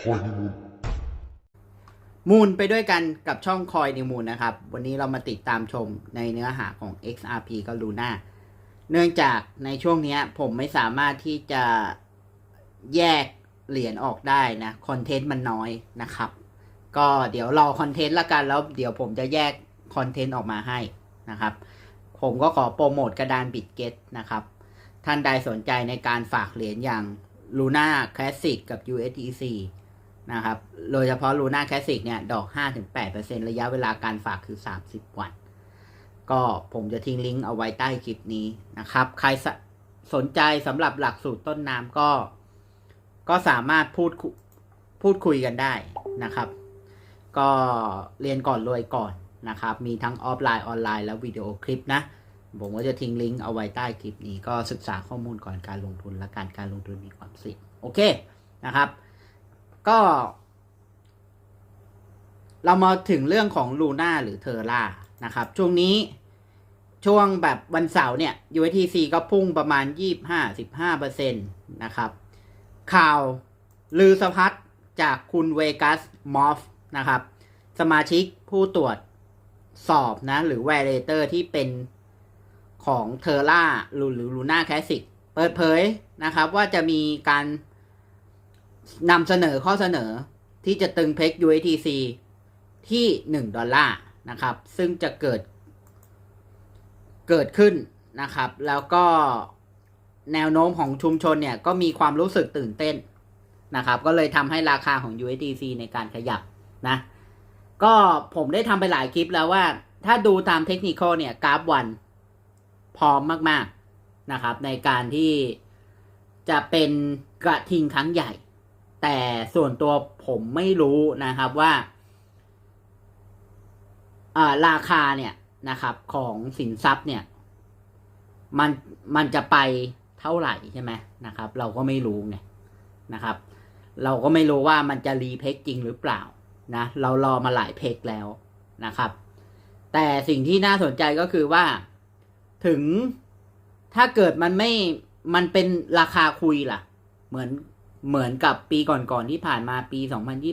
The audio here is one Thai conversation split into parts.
คอยนิมูลมูลไปด้วยกันกับช่องคอยนิมูลนะครับ วันนี้เรามาติดตามชมในเนื้อหาของ XRP ก็ลูน่าเนื่องจากในช่วงนี้ผมไม่สามารถที่จะแยกเหรียญออกได้นะ คอนเทนต์มันน้อยนะครับ ก็เดี๋ยวรอคอนเทนต์ละกันแล้วเดี๋ยวผมจะแยกคอนเทนต์ออกมาให้นะครับ ผมก็ขอโปรโมทกระดานบิตเกตนะครับ ท่านใดสนใจในการฝากเหรียญอย่าง Luna Classic กับ USDC นะครับ โดยเฉพาะ Luna Classic เนี่ย ดอก 5-8%ระยะเวลาการฝากคือ 30 วัน ก็ผมจะทิ้งลิงก์เอาไว้ใต้คลิปนี้นะครับ ใครสสนใจสำหรับหลักสูตรต้นน้ำก็ ก็สามารถพูดพูดคุยกันได้นะครับ ก็เรียนก่อนรวยก่อนนะครับ มีทั้งออฟไลน์ออนไลน์ และวิดีโอคลิปนะ ผมก็จะทิ้งลิงก์เอาไว้ใต้คลิปนี้ก็ศึกษาข้อมูลก่อนการลงทุนและการการลงทุนมีความเสี่ยงโอเคนะครับ ก็ เรามาถึงเรื่องของลูน่าหรือเทอร่านะครับ ช่วงนี้ช่วงแบบวันเสาร์เนี่ย USTC ก็พุ่งประมาณ 25-15%นะครับ ข่าวลือสะพัดจากคุณเวกัสมอฟนะครับ สมาชิกผู้ตรวจสอบนะ หรือ v a l เตอร์ที่เป็น ของเทอร่าหรือหรือลูน่าแคสิกเปิดเผยนะครับว่าจะมีการนำเสนอข้อเสนอที่จะตึงเพก USTC ที่ 1 ดอลลาร์นะครับ ซึ่งจะเกิดเกิดขึ้นนะครับ แล้วก็แนวโน้มของชุมชนเนี่ย ก็มีความรู้สึกตื่นเต้นนะครับ ก็เลยทำให้ราคาของ USDC ในการขยับนะ ก็ผมได้ทำไปหลายคลิปแล้วว่า ถ้าดูตามเทคนิคเนี่ย กราฟวัน พร้อมมากๆนะครับ ในการที่จะเป็นกระทิงครั้งใหญ่ แต่ส่วนตัวผมไม่รู้นะครับว่าราคาเนี่ยนะครับของสินทรัพย์เนี่ย มันมันจะไปเท่าไหร่ใช่ไหมนะครับ เราก็ไม่รู้ไงนะครับ เราก็ไม่รู้ว่ามันจะรีเพกจริงหรือเปล่านะเรารอมาหลายเพกแล้วนะครับ แต่สิ่งที่น่าสนใจก็คือว่า ถึงถ้าเกิดมันไม่มันเป็นราคาคุยล่ะ เหมือนเหมือนกับปีก่อนๆที่ผ่านมาปี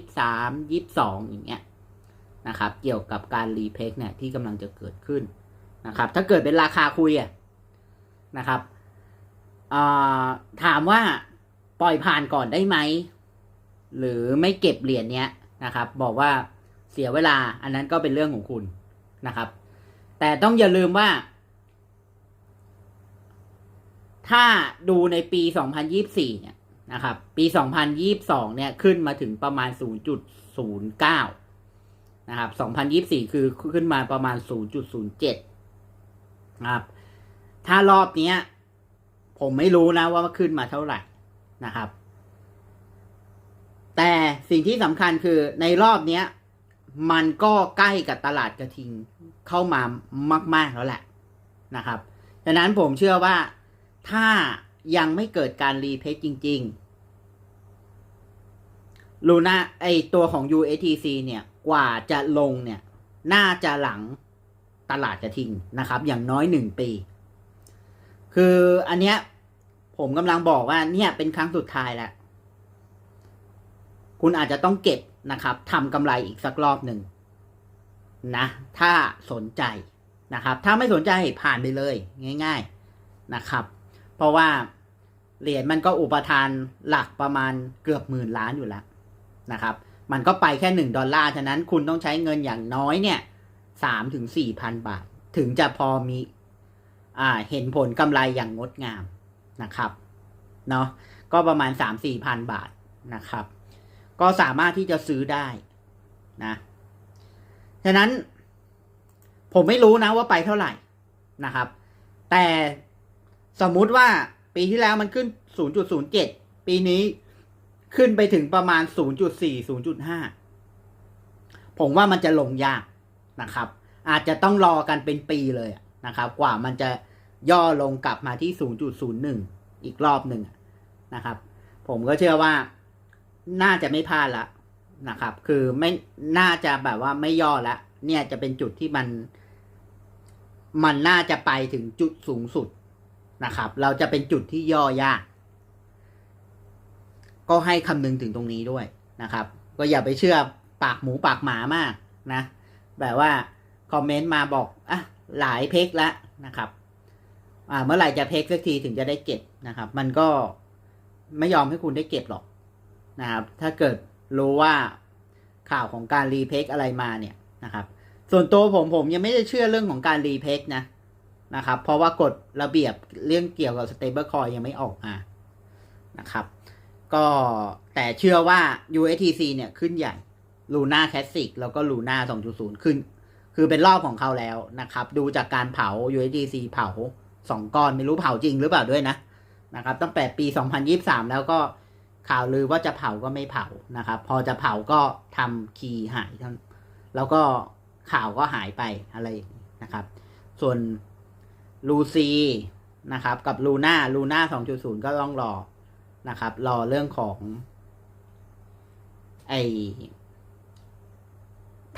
2023 22 อย่างเงี้ยนะครับ เกี่ยวกับการรีเพกเนี่ยที่กำลังจะเกิดขึ้นนะครับ ถ้าเกิดเป็นราคาคุยอะนะครับถามว่าปล่อยผ่านก่อนได้ไหม หรือไม่เก็บเหรียญเนี้ยนะครับ บอกว่าเสียเวลาอันนั้นก็เป็นเรื่องของคุณนะครับ แต่ต้องอย่าลืมว่า ถ้าดูในปี 2024 เนี่ยนะครับ ปี 2022 เนี่ยขึ้นมาถึงประมาณ 0.09 นะครับ 2024 คือขึ้นมาประมาณ 0.07 นะครับ ถ้ารอบเนี้ย ผมไม่รู้นะว่าขึ้นมาเท่าไหร่นะครับ แต่สิ่งที่สำคัญคือในรอบเนี้ย มันก็ใกล้กับตลาดกระทิงเข้ามามาก ๆ แล้วแหละนะครับ ดังนั้นผมเชื่อว่า ถ้ายังไม่เกิดการรีเพคจริงๆลูน่าไอตัวของ USTC เนี่ยกว่าจะลงเนี่ย น่าจะหลังตลาดกระทิงนะครับ อย่างน้อยหนึ่งปี คืออันเนี้ยผมกำลังบอกว่าเนี่ยเป็นครั้งสุดท้ายแล้ว คุณอาจจะต้องเก็บนะครับทำกำไรอีกสักรอบหนึ่งนะ ถ้าสนใจนะครับ ถ้าไม่สนใจผ่านไปเลยง่าย ๆนะครับ เพราะว่าเหรียญมันก็อุปทานหลักประมาณเกือบหมื่นล้านอยู่แล้วนะครับ มันก็ไปแค่หนึ่งดอลลาร์ ฉะนั้นคุณต้องใช้เงินอย่างน้อยเนี่ยสามถึงสี่พันบาท ถึงจะพอมีอ่าเห็นผลกำไรอย่างงดงามนะครับเนาะก็ประมาณสามสี่พันบาทนะครับ ก็สามารถที่จะซื้อได้นะฉะนั้นผมไม่รู้นะว่าไปเท่าไหร่นะครับ แต่ สมมุติว่าปีที่แล้วมันขึ้น 0.07 ปีนี้ขึ้นไปถึงประมาณ 0.4 0.5 ผมว่ามันจะลงยากนะครับ อาจจะต้องรอกันเป็นปีเลยนะครับ กว่ามันจะย่อลงกลับมาที่ 0.01 อีกรอบหนึ่งนะครับ ผมก็เชื่อว่าน่าจะไม่พลาดละนะครับ คือไม่น่าจะแบบว่าไม่ย่อละเนี่ยจะเป็นจุดที่มัน มันน่าจะไปถึงจุดสูงสุด นะครับ เราจะเป็นจุดที่ย่อยาก ก็ให้คำนึงถึงตรงนี้ด้วยนะครับ ก็อย่าไปเชื่อปากหมูปากหมามากนะ แบบว่าคอมเมนต์มาบอกอะหลายเพกแล้วนะครับ อ่าเมื่อไหร่จะเพกสักทีถึงจะได้เก็บนะครับ มันก็ไม่ยอมให้คุณได้เก็บหรอกนะครับ ถ้าเกิดรู้ว่าข่าวของการรีเพกอะไรมาเนี่ยนะครับ ส่วนตัวผมผมยังไม่ได้เชื่อเรื่องของการรีเพกนะ นะครับ เพราะว่ากฎระเบียบเรื่องเกี่ยวกับ stable coin ยังไม่ออกมานะครับ ก็แต่เชื่อว่า USTC เนี่ยขึ้นใหญ่ Luna Classic แล้วก็ Luna 2.0 ขึ้น คือเป็นรอบของเขาแล้วนะครับ ดูจากการเผา USDC เผาสองก้อนไม่รู้เผาจริงหรือเปล่าด้วยนะนะครับ ตั้งแต่ปี 2023 แล้วก็ข่าวลือว่าจะเผาก็ไม่เผานะครับ พอจะเผาก็ทำคีย์หายทั้งแล้วก็ข่าวก็หายไปอะไรนะครับ ส่วน ลูซีนะครับ กับลูน่าลูน่า2.0ก็ต้องรอนะครับ รอเรื่องของ ไอ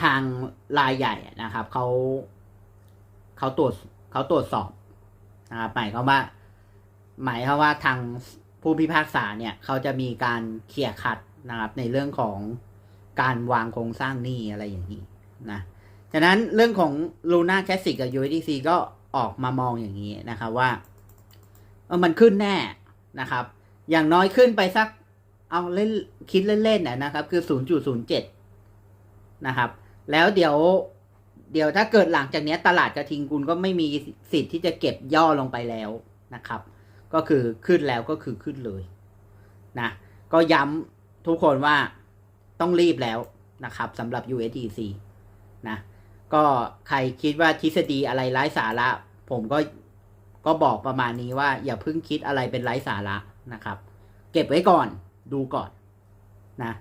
ทางรายใหญ่นะครับเขาเขาตรวจเขาตรวจสอบนะครับหมายความว่า หมายความว่าทางผู้พิพากษาเนี่ยเขาจะมีการเคลียร์คัดนะครับ ในเรื่องของการวางโครงสร้างหนี้อะไรอย่างนี้นะฉะนั้นเรื่องของ Luna Classic กับ USDC ก็ ออกมามองอย่างนี้นะครับว่าเออมันขึ้นแน่นะครับ อย่างน้อยขึ้นไปสัก เอาเล่นคิดเล่นๆนะนะครับ คือ 0.07 นะครับ แล้วเดี๋ยวเดี๋ยวถ้าเกิดหลังจากนี้ตลาดกระทิงคุณก็ไม่มีสิทธิ์ที่จะเก็บย่อลงไปแล้วนะครับ ก็คือขึ้นแล้วก็คือขึ้นเลยนะก็ย้ำทุกคนว่าต้องรีบแล้วนะครับสำหรับ USDC นะ ก็ใครคิดว่าทฤษฎีอะไรไร้สาระ ผมก็ก็บอกประมาณนี้ว่า อย่าเพิ่งคิดอะไรเป็นไร้สาระนะครับ เก็บไว้ก่อนดูก่อนนะ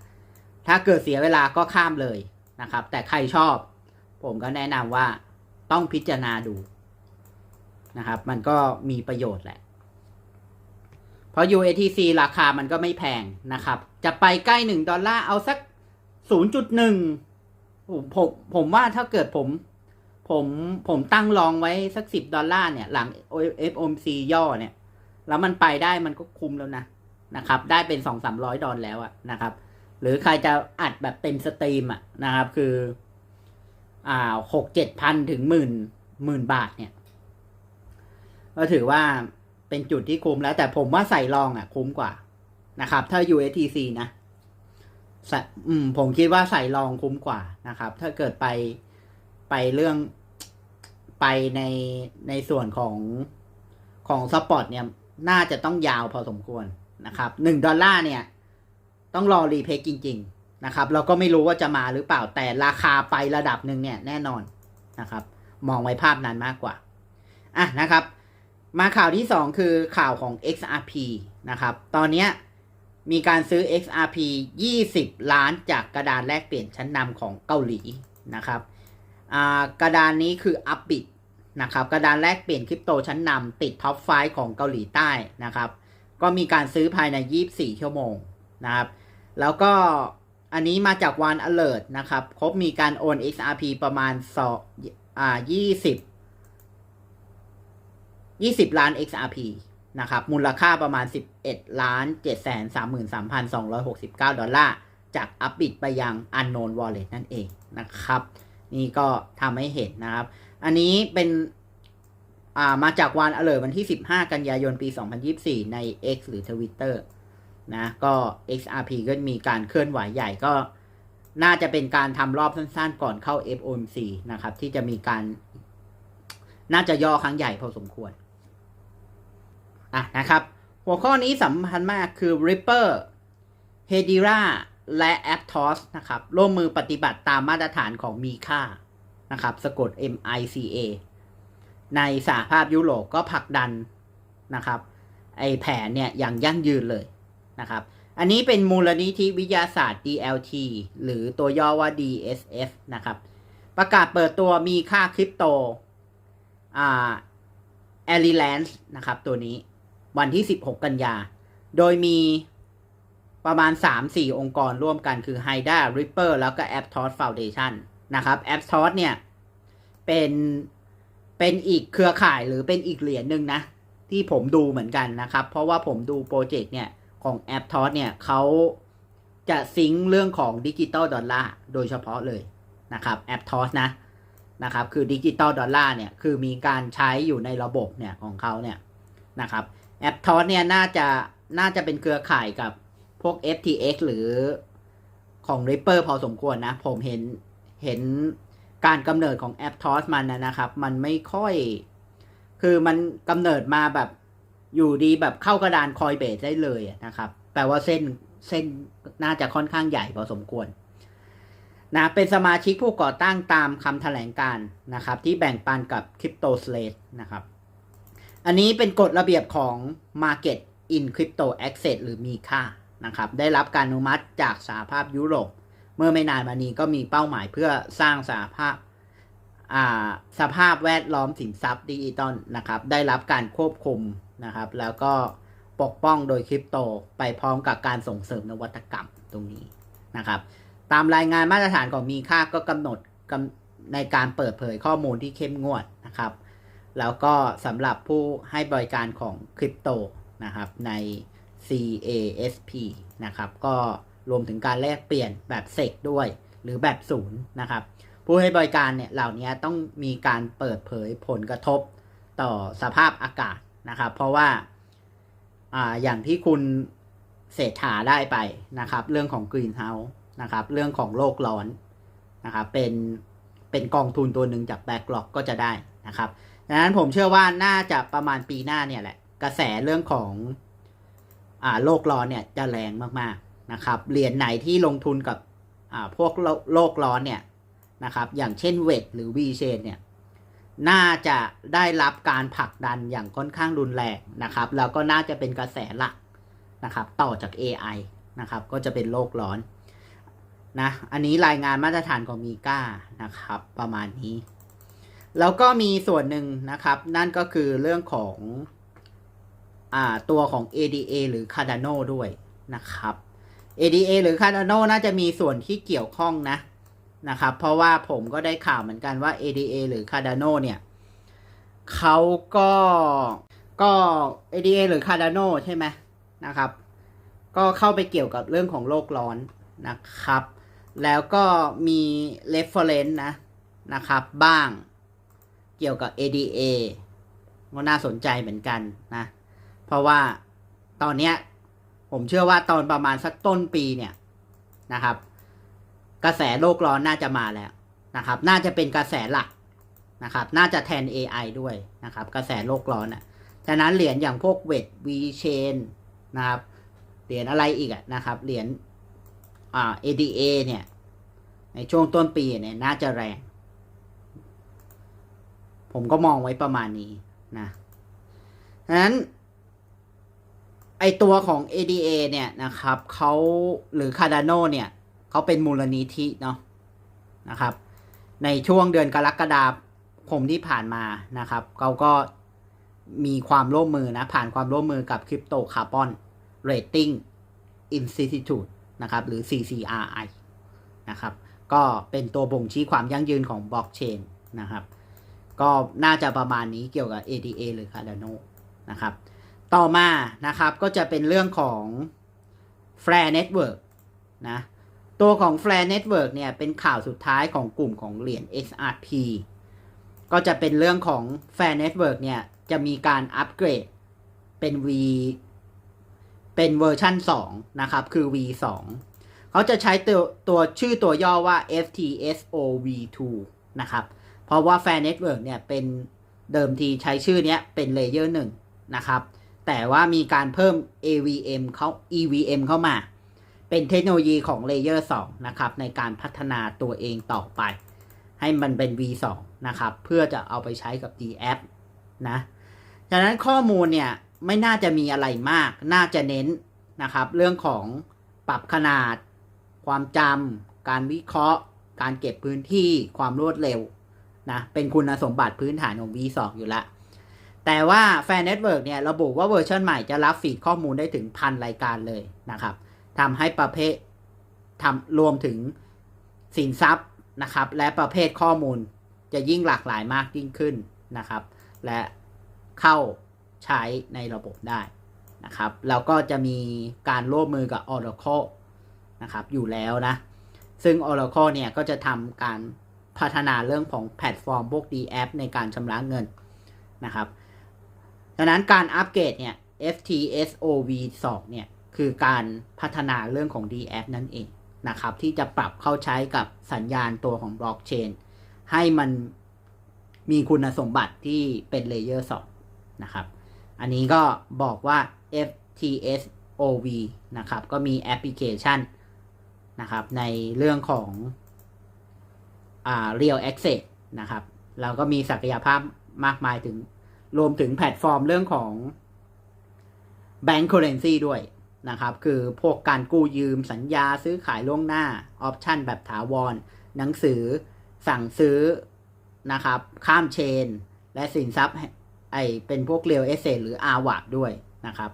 ถ้าเกิดเสียเวลาก็ข้ามเลยนะครับ แต่ใครชอบ ผมก็แนะนำว่าต้องพิจารณาดูนะครับ มันก็มีประโยชน์แหละ เพราะ UATC ราคามันก็ไม่แพงนะครับ จะไปใกล้ 1 ดอลลาร์เอาสัก 0.1 ผมผมว่าถ้าเกิดผม ผมผมตั้งลองไว้สักสิบดอลลาร์เนี่ย หลัง FOMC ย่อเนี่ย แล้วมันไปได้มันก็คุ้มแล้วนะนะครับ ได้เป็นสองสามร้อยดอลแล้วอะนะครับ หรือใครจะอัดแบบเต็มสตรีมอะนะครับ คือ อ่าหกเจ็ดพันถึงหมื่นหมื่นบาทเนี่ย ก็ถือว่าเป็นจุดที่คุ้มแล้ว แต่ผมว่าใส่ลองอะคุ้มกว่านะครับ ถ้า USTC นะ อืม ผมคิดว่าใส่รองคุ้มกว่านะครับ ถ้าเกิดไปไปเรื่องไปในในส่วนของของสปอร์ตเนี่ย น่าจะต้องยาวพอสมควรนะครับหนึ่งดอลลาร์เนี่ย ต้องรอรีเพย์จริง ๆ นะครับ เราก็ไม่รู้ว่าจะมาหรือเปล่าแต่ราคาไประดับหนึ่งเนี่ยแน่นอนนะครับ มองไว้ภาพนั้นมากกว่า อะนะครับ มาข่าวที่สองคือข่าวของ XRP นะครับ ตอนนี้ มีการซื้อ XRP 20 ล้านจากกระดานแลกเปลี่ยนชั้นนำของเกาหลีนะครับกระดานนี้คือ Upbit นะครับกระดานแลกเปลี่ยนคริปโตชั้นนำติดท็อปไฟของเกาหลีใต้นะครับ ก็มีการซื้อภายใน 24 ชั่วโมงนะครับ แล้วก็อันนี้มาจากวัน alert นะครับครบมีการโอน XRP ประมาณ2อ่า20 20 ล้าน XRP นะครับมูลค่าประมาณ 11ล้าน7 3 3 2 6 9 ดอลลาร์ จากอัปบิดไปยัง Unknown Wallet นั่นเองนะครับ นี่ก็ทำให้เห็นนะครับ อันนี้เป็นอ่ามาจากวันเอเลอร์วันที่ 15 กันยายนปี 2024 ใน X หรือ Twitter นะก็ XRP ก็มีการเคลื่อนไหวใหญ่ก็น่าจะเป็นการทำรอบสั้นๆ ก่อนเข้า FOMC นะครับ ที่จะมีการน่าจะย่อครั้งใหญ่พอสมควร อะนะครับ หัวข้อนี้สำคัญมากคือ Ripper Hedera และ Aptos นะครับ ร่วมมือปฏิบัติตามมาตรฐานของมีค่านะครับสะกด MICA ในสหภาพยุโรปก็ผลักดันนะครับไอแผนเนี่ยอย่างยั่งยืนเลยนะครับ อันนี้เป็นมูลนิธิวิทยาศาสตร์ DLT หรือตัวย่อว่า DSF นะครับ ประกาศเปิดตัวมีค่าคริปโตอ่า a l i l a n c e นะครับตัวนี้ วันที่ 16 กันยา โดยมีประมาณ 3-4 องค์กรร่วมกันคือ Hida Ripper แล้วก็ Aptos Foundation นะครับ Aptos เนี่ย เป็นเป็นอีกเครือข่ายหรือเป็นอีกเหรียญหนึ่งนะ ที่ผมดูเหมือนกันนะครับ เพราะว่าผมดูโปรเจกต์เนี่ย ของแอปทอสเนี่ยเขาจะซิงเรื่องของดิจิตอลดอลลาร์โดยเฉพาะเลยนะครับแอปทอสนะนะครับ คือดิจิตอลดอลลาร์เนี่ย คือมีการใช้อยู่ในระบบเนี่ยของเขาเนี่ยนะครับ แอปทอสเนี่ยน่าจะน่าจะเป็นเครือข่ายกับพวก FTX หรือของ Ripper พอสมควรนะ ผมเห็นเห็นการกำเนิดของแอปทอสมันนะครับ มันไม่ค่อย คือมันกำเนิดมาแบบอยู่ดีแบบเข้ากระดานคอยเบสได้เลยนะครับ แปลว่าเส้นเส้นน่าจะค่อนข้างใหญ่พอสมควรนะเป็นสมาชิกผู้ก่อตั้งตามคำแถลงการนะครับ ที่แบ่งปันกับ Crypto Slate นะครับ อันนี้เป็นกฎระเบียบของ Market in Crypto Access หรือ MiCA นะครับ ได้รับการอนุมัติจากสหภาพยุโรป เมื่อไม่นานมานี้ก็มีเป้าหมายเพื่อสร้างสหภาพสภาพแวดล้อมสินทรัพย์ดิจิตอลนะครับ ได้รับการควบคุมนะครับ แล้วก็ปกป้องโดยคริปโตไปพร้อมกับการส่งเสริมนวัตกรรมตรงนี้นะครับ ตามรายงานมาตรฐานของมีค่าก็กำหนดในการเปิดเผยข้อมูลที่เข้มงวดนะครับ แล้วก็สำหรับผู้ให้บริการของคริปโตนะครับใน CASP นะครับ ก็รวมถึงการแลกเปลี่ยนแบบเซกด้วย หรือแบบศูนย์นะครับ ผู้ให้บริการเนี่ยเหล่านี้ต้องมีการเปิดเผยผลกระทบต่อสภาพอากาศนะครับ เพราะว่าอ่าอย่างที่คุณเศรษฐาได้ไปนะครับ เรื่องของกรีนเฮาส์นะครับ เรื่องของโลกร้อนนะครับเป็นเป็นกองทุนตัวหนึ่งจากแบ็กหลอกก็จะได้นะครับ ดังนั้นผมเชื่อว่าน่าจะประมาณปีหน้าเนี่ยแหละ กระแสเรื่องของอ่าโลกร้อนเนี่ยจะแรงมากๆนะครับ เหรียญไหนที่ลงทุนกับอ่าพวกโลกร้อนเนี่ยนะครับ อย่างเช่นเวทหรือวีเชนเนี่ยน่าจะได้รับการผลักดันอย่างค่อนข้างรุนแรงนะครับ แล้วก็น่าจะเป็นกระแสหลักนะครับ ต่อจาก AI นะครับ ก็จะเป็นโลกร้อนนะ อันนี้รายงานมาตรฐานของมีก้านะครับ ประมาณนี้ แล้วก็มีส่วนหนึ่งนะครับ นั่นก็คือเรื่องของอ่าตัวของ ADA หรือ Cardano ด้วยนะครับ ADA หรือ Cardano น่าจะมีส่วนที่เกี่ยวข้องนะนะครับ เพราะว่าผมก็ได้ข่าวเหมือนกันว่า ADA หรือ Cardano เนี่ยเขาก็ก็ ADA หรือ Cardano ใช่ไหมนะครับ ก็เข้าไปเกี่ยวกับเรื่องของโลกร้อนนะครับ แล้วก็มี reference นะนะครับบ้าง เกี่ยวกับ ADA ก็น่าสนใจเหมือนกันนะ เพราะว่าตอนเนี้ยผมเชื่อว่าตอนประมาณสักต้นปีเนี่ยนะครับ กระแสโลกร้อนน่าจะมาแล้วนะครับ น่าจะเป็นกระแสหลักนะครับ น่าจะแทน AI ด้วยนะครับ กระแสโลกร้อนอะฉะนั้นเหรียญอย่างพวกเวทวีเชนนะครับ เหรียญอะไรอีกอะนะครับ เหรียญอ่า ADA เนี่ย ในช่วงต้นปีเนี่ยน่าจะแรง ผมก็มองไว้ประมาณนี้นะฉะนั้น ไอตัวของ ADA เนี่ยนะครับเขาหรือ Cardano เนี่ยเขาเป็นมูลนิธิเนาะนะครับ ในช่วงเดือนกรกฎาคมที่ผ่านมานะครับเขาก็มีความร่วมมือนะ ผ่านความร่วมมือกับ Crypto Carbon Rating Institute นะครับหรือ CCRI นะครับ ก็เป็นตัวบ่งชี้ความยั่งยืนของบล็อกเชนนะครับ ก็น่าจะประมาณนี้เกี่ยวกับ ADA หรือ Cardano นะครับ ต่อมานะครับก็จะเป็นเรื่องของ Flare Network นะตัวของ Flare Network เนี่ยเป็นข่าวสุดท้ายของกลุ่มของเหรียญ XRP ก็จะเป็นเรื่องของ Flare Network เนี่ยจะมีการอัปเกรดเป็น V เป็นเวอร์ชัน2นะครับคือ V2 เขาจะใช้ตัวตัวชื่อตัวย่อว่า FTSOV2 นะครับ ราะว่า Flare Network เนี่ยเป็นเดิมทีใช้ชื่อเนี้ยเป็นเลเยอร์1นะครับ แต่ว่ามีการเพิ่ม AVM เขา EVM เข้ามา เป็นเทคโนโลยีของเลเยอร์2นะครับ ในการพัฒนาตัวเองต่อไป ให้มันเป็น V2 นะครับ เพื่อจะเอาไปใช้กับ DApp นะฉะนั้นข้อมูลเนี่ย ไม่น่าจะมีอะไรมาก น่าจะเน้นนะครับ เรื่องของปรับขนาด ความจำการวิเคราะห์ การเก็บพื้นที่ความรวดเร็ว นะ เป็นคุณสมบัติพื้นฐานของ V2 อยู่แล้วแต่ว่าแฟนเน็ตเวิร์กเนี่ยระบุว่าเวอร์ชันใหม่จะรับฟีดข้อมูลได้ถึงพันรายการเลยนะครับทำให้ประเภททำรวมถึงสินทรัพย์นะครับ และประเภทข้อมูลจะยิ่งหลากหลายมากยิ่งขึ้นนะครับ และเข้าใช้ในระบบได้นะครับแล้วก็จะมีการร่วมมือกับ Oracle นะครับอยู่แล้วนะ ซึ่ง Oracle เนี่ยก็จะทำการ พัฒนาเรื่องของแพลตฟอร์มพวก d app ในการชำระเงินนะครับดังนั้นการอัปเกรดเนี่ย FTSOV 2เนี่ยคือการพัฒนาเรื่องของ d a p นั่นเองนะครับที่จะปรับเข้าใช้กับสัญญาณตัวของบล็อกเชนให้มันมีคุณสมบัติที่เป็นเลเยอร์2นะครับ อันนี้ก็บอกว่า FTSOV นะครับก็มีแอปพลิเคชันนะครับในเรื่องของ อ่า Real Access นะครับแล้วก็มีศักยภาพมากมายถึง รวมถึงแพลตฟอร์มเรื่องของ Bank Currency ด้วยนะครับ คือพวกการกู้ยืมสัญญาซื้อขายล่วงหน้า ออปชันแบบถาวร หนังสือสั่งซื้อนะครับ ข้ามเชน และสินทรัพย์ไอเป็นพวกเรียวเอเซหรืออาวาด้วยนะครับ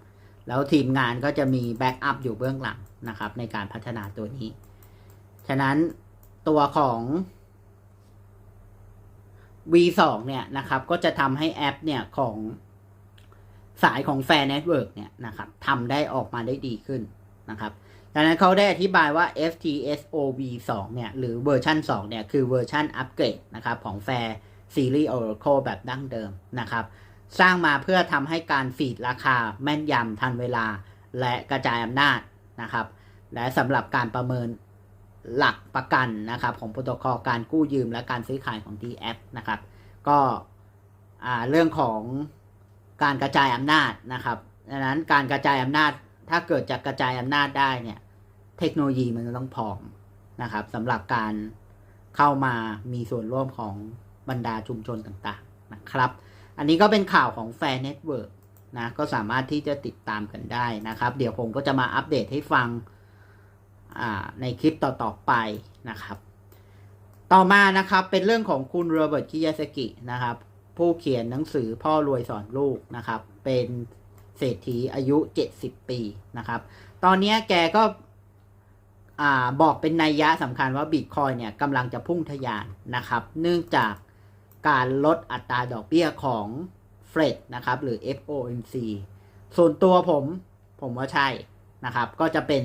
แล้วทีมงานก็จะมีแบ็กอัพอยู่เบื้องหลังนะครับ ในการพัฒนาตัวนี้ ฉะนั้นตัวของ V2 เนี่ยนะครับก็จะทำให้แอปเนี่ยของสายของแฟร์เน็ตเวิร์กเนี่ยนะครับทำได้ออกมาได้ดีขึ้นนะครับดังนั้นเขาได้อธิบายว่า FTSOV 2เนี่ยหรือเวอร์ชัน2เนี่ยคือเวอร์ชันอัปเกรดนะครับของแฟร์ซีรีส์ Oracle แบบดั้งเดิมนะครับสร้างมาเพื่อทำให้การฟีดราคาแม่นยำทันเวลาและกระจายอำนาจนะครับและสำหรับการประเมิน หลักประกันนะครับของโปรโตคอลการกู้ยืมและการซื้อขายของ DApp นะครับก็เรื่องของการกระจายอำนาจนะครับดังนั้นการกระจายอำนาจถ้าเกิดจะกระจายอำนาจได้เนี่ยเทคโนโลยีมันต้องพร้อมนะครับสำหรับการเข้ามามีส่วนร่วมของบรรดาชุมชนต่างๆนะครับ อันนี้ก็เป็นข่าวของแฟร์เน็ตเวิร์กนะก็สามารถที่จะติดตามกันได้นะครับ เดี๋ยวผมก็จะมาอัปเดตให้ฟัง ในคลิปต่อๆไปนะครับ ต่อมานะครับเป็นเรื่องของคุณโรเบิร์ตคิยาสกินะครับ ผู้เขียนหนังสือพ่อรวยสอนลูกนะครับ เป็นเศรษฐีอายุ 70 ปีนะครับ ตอนนี้แกก็บอกเป็นนัยยะสำคัญว่าบิตคอยเนี่ยกำลังจะพุ่งทะยานนะครับ เนื่องจากการลดอัตราดอกเบี้ยของเฟดนะครับ หรือ FOMC ส่วนตัวผมผมว่าใช่ นะครับ ก็จะเป็น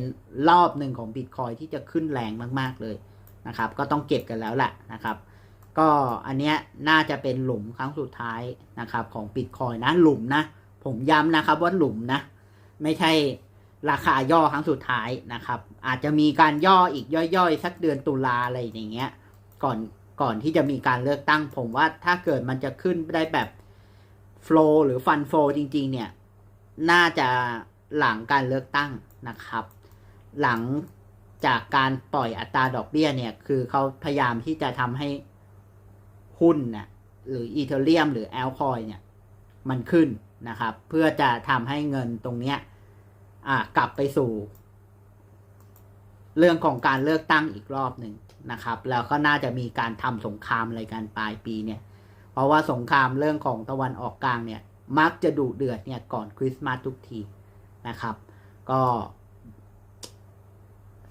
รอบหนึ่งของบิตคอยที่จะขึ้นแรงมาก ๆ เลยนะครับ ก็ต้องเก็บกันแล้วแหละนะครับ ก็อันเนี้ยน่าจะเป็นหลุมครั้งสุดท้ายนะครับของบิตคอยนะหลุมนะ ผมย้ำนะครับว่าหลุมนะ ไม่ใช่ราคาย่อครั้งสุดท้ายนะครับ อาจจะมีการย่ออีกย่อยๆ สักเดือนตุลาอะไรอย่างเงี้ย ก่อนก่อนที่จะมีการเลือกตั้ง ผมว่าถ้าเกิดมันจะขึ้นได้แบบโฟล์หรือฟันโฟจริง ๆ เนี่ย น่าจะ หลังการเลือกตั้งนะครับ หลังจากการปล่อยอัตราดอกเบี้ยเนี่ย คือเขาพยายามที่จะทำให้หุ้นนะหรืออีเทเรียมหรือแอลคอยเนี่ย มันขึ้นนะครับ เพื่อจะทำให้เงินตรงเนี้ยกลับไปสู่ เรื่องของการเลือกตั้งอีกรอบหนึ่งนะครับ แล้วก็น่าจะมีการทำสงครามอะไรกันปลายปีเนี่ย เพราะว่าสงครามเรื่องของตะวันออกกลางเนี่ย มักจะดุเดือดเนี่ยก่อนคริสต์มาสทุกที นะครับ ก็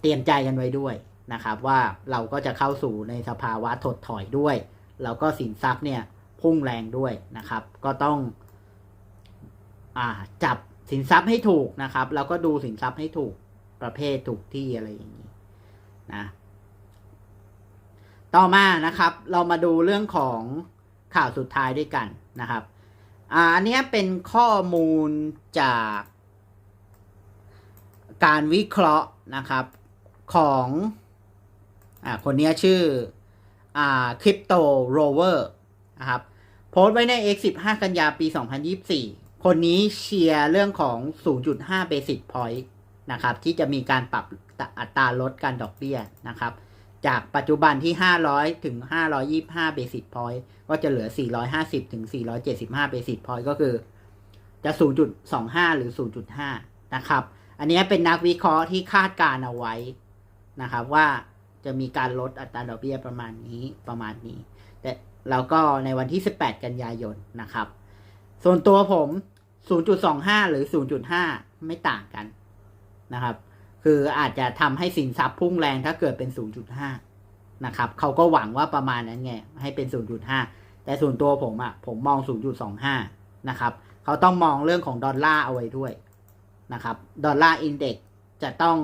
เตรียมใจกันไว้ด้วยนะครับ ว่าเราก็จะเข้าสู่ในสภาวะถดถอยด้วย แล้วก็สินทรัพย์เนี่ย พุ่งแรงด้วยนะครับ ก็ต้องอ่าจับสินทรัพย์ให้ถูกนะครับ แล้วก็ดูสินทรัพย์ให้ถูกประเภทถูกที่อะไรอย่างนี้นะต่อมานะครับ เรามาดูเรื่องของข่าวสุดท้ายด้วยกันนะครับ อ่าอันนี้เป็นข้อมูลจาก การวิเคราะห์นะครับของอ่าคนนี้ชื่ออ่าคริปโตโรเวอร์นะครับโพสต์ไว้ใน X 15กันยาปี 2024 คนนี้เชียร์เรื่องของ 0.5 basic point นะครับที่จะมีการปรับอัตราลดการดอกเบี้ยนะครับ จากปัจจุบันที่ 500 ถึง 525 basic point ก็จะเหลือ 450 ถึง 475 basic point ก็คือจะ 0.25 หรือ 0.5 นะครับ อันนี้เป็นนักวิเคราะห์ที่คาดการเอาไว้นะครับว่าจะมีการลดอัตราดอกเบี้ยประมาณนี้ประมาณนี้ แต่แล้วก็ในวันที่ 18 กันยายนนะครับ ส่วนตัวผม 0.25 หรือ 0.5 ไม่ต่างกันนะครับ คืออาจจะทำให้สินทรัพย์พุ่งแรงถ้าเกิดเป็น 0.5 นะครับเขาก็หวังว่าประมาณนั้นไง ให้เป็น 0.5 แต่ส่วนตัวผมอะ่ะผมมอง 0.25 นะครับเขาต้องมองเรื่องของดอลลาร์เอาไว้ด้วย นะครับดอลลาร์อินเด็กจะต้อง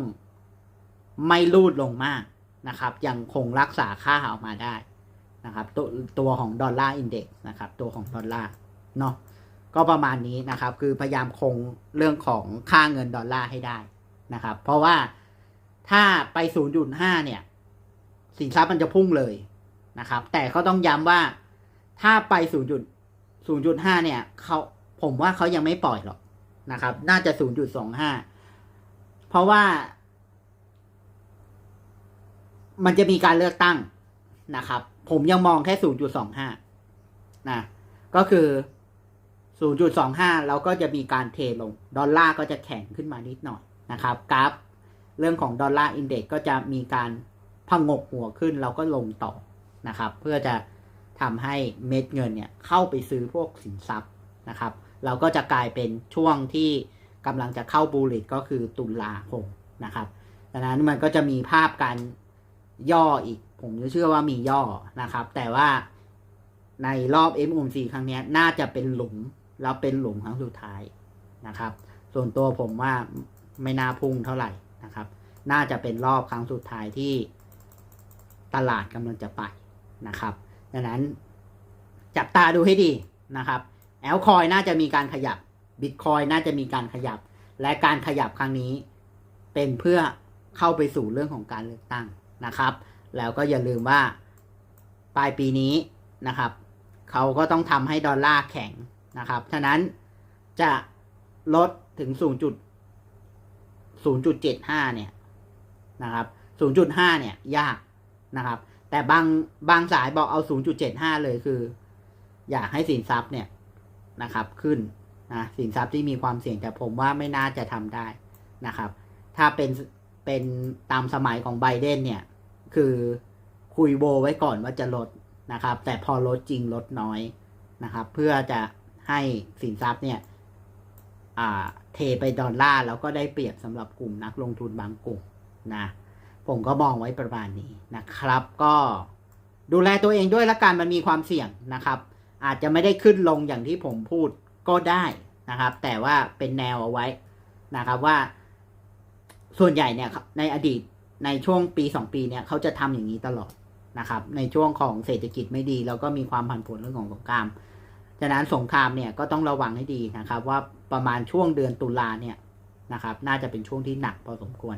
ไม่รูดลงมากนะครับ ยังคงรักษาค่าออกมาได้นะครับ ตัวตัวของดอลลาร์อินเด็กนะครับ ตัวของดอลลาร์เนาะก็ประมาณนี้นะครับ คือพยายามคงเรื่องของค่าเงินดอลลาร์ให้ได้นะครับ เพราะว่าถ้าไป 0.5 เนี่ย สินทรัพย์มันจะพุ่งเลยนะครับ แต่เขาต้องย้ำว่าถ้าไป0.0.5 เนี่ยเขาผมว่าเขายังไม่ปล่อยหรอก นะครับ น่าจะ 0.25 เพราะว่า มันจะมีการเลือกตั้งนะครับ ผมยังมองแค่ 0.25 นะ ก็คือ 0.25 แล้วก็จะมีการเทลง ดอลลาร์ก็จะแข็งขึ้นมานิดหน่อยนะครับ กราฟ เรื่องของดอลลาร์อินเด็กก็จะมีการพงกหัวขึ้นแล้วก็ลงต่อนะครับ เพื่อจะทำให้เม็ดเงินเนี่ยเข้าไปซื้อพวกสินทรัพย์นะครับ เราก็จะกลายเป็นช่วงที่กำลังจะเข้าบูลลิตก็คือตุลาคมนะครับดังนั้นมันก็จะมีภาพการย่ออีก ผมเชื่อว่ามีย่อนะครับ แต่ว่าในรอบ MOMC ครั้งนี้น่าจะเป็นหลุมแล้วเป็นหลุมครั้งสุดท้ายนะครับ ส่วนตัวผมว่าไม่น่าพุ่งเท่าไหร่นะครับ น่าจะเป็นรอบครั้งสุดท้ายที่ตลาดกำลังจะไปนะครับ ดังนั้นจับตาดูให้ดีนะครับ แอลคอยน่าจะมีการขยับบิตคอยน่าจะมีการขยับ และการขยับครั้งนี้ เป็นเพื่อเข้าไปสู่เรื่องของการเลือกตั้งนะครับ แล้วก็อย่าลืมว่าปลายปีนี้นะครับ เขาก็ต้องทำให้ดอลลาร์แข็งนะครับ ฉะนั้นจะลดถึง 0.0.75 เนี่ยนะครับ 0.5 เนี่ย ยากนะครับ แต่บางบางสายบอกเอา 0.75 เลยคือ อยากให้สินทรัพย์เนี่ย นะครับขึ้นนะสินทรัพย์ที่มีความเสี่ยงแต่ผมว่าไม่น่าจะทำได้นะครับ ถ้าเป็นเป็นตามสมัยของไบเดนเนี่ยคือคุยโบไว้ก่อนว่าจะลดนะครับ แต่พอลดจริงลดน้อยนะครับ เพื่อจะให้สินทรัพย์เนี่ยอ่าเทไปดอลลาร์แล้วก็ได้เปรียบสำหรับกลุ่มนักลงทุนบางกลุ่มนะผมก็มองไว้ประมาณนี้นะครับ ก็ดูแลตัวเองด้วยละกันมันมีความเสี่ยงนะครับ อาจจะไม่ได้ขึ้นลงอย่างที่ผมพูดก็ได้นะครับ แต่ว่าเป็นแนวเอาไว้นะครับว่า ส่วนใหญ่เนี่ยในอดีตในช่วงปีสองปีเนี่ยเขาจะทำอย่างนี้ตลอดนะครับ ในช่วงของเศรษฐกิจไม่ดี แล้วก็มีความผันผวนเรื่องของสงครามฉะนั้นสงครามเนี่ยก็ต้องระวังให้ดีนะครับ ว่าประมาณช่วงเดือนตุลาเนี่ยนะครับ น่าจะเป็นช่วงที่หนักพอสมควร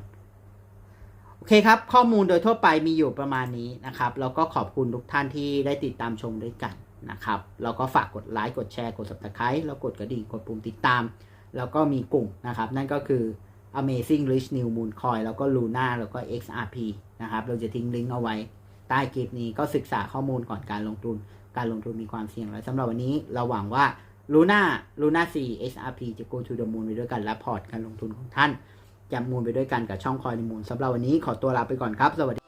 โอเคครับ ข้อมูลโดยทั่วไปมีอยู่ประมาณนี้นะครับ แล้วก็ขอบคุณทุกท่านที่ได้ติดตามชมด้วยกัน นะครับแล้วก็ฝากกดไลค์กดแชร์กด subscribe แล้วกดกระดิ่งกดปุ่มติดตาม แล้วก็มีกลุ่มนะครับ นั่นก็คือ Amazing Rich New Moon Coin แล้วก็ Luna แล้วก็ XRP นะครับ เราจะทิ้งลิงก์เอาไว้ใต้คลิปนี้ก็ศึกษาข้อมูลก่อนการลงทุน การลงทุนมีความเสี่ยงและสำหรับวันนี้เราหวังว่า Luna Luna 4 XRP จะ go to the moon ไปด้วยกันและพอร์ตการลงทุนของท่านจะมูลไปด้วยกันกับช่องคอยในมูลสำหรับวันนี้ขอตัวลาไปก่อนครับสวัสดี